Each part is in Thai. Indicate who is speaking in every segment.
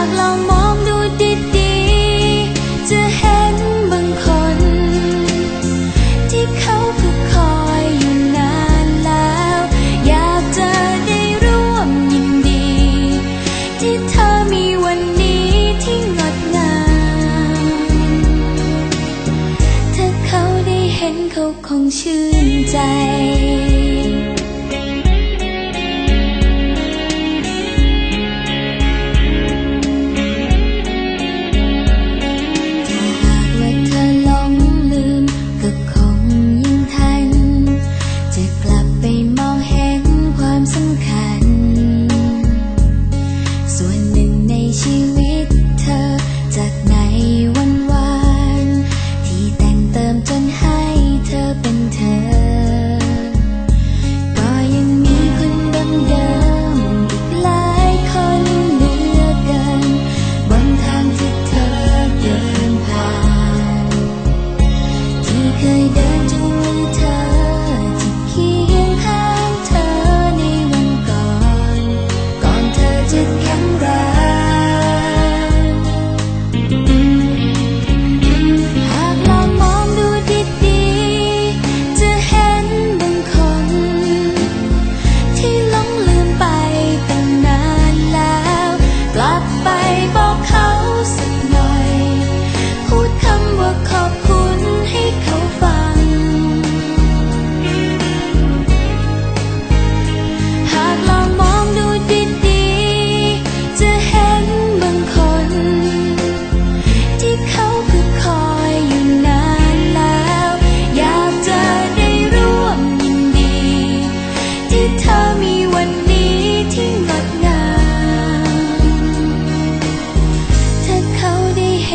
Speaker 1: ากลองมองดูดีๆ จะเห็นบางคน ที่เขาก็คอยอยู่นานแล้ว อยากจะได้ร่วมยินดี ที่เธอมีวันนี้ที่งดงามถ้าเขาได้เห็นเขาคงชื่นใจ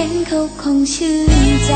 Speaker 1: นเขาคงชื่นใจ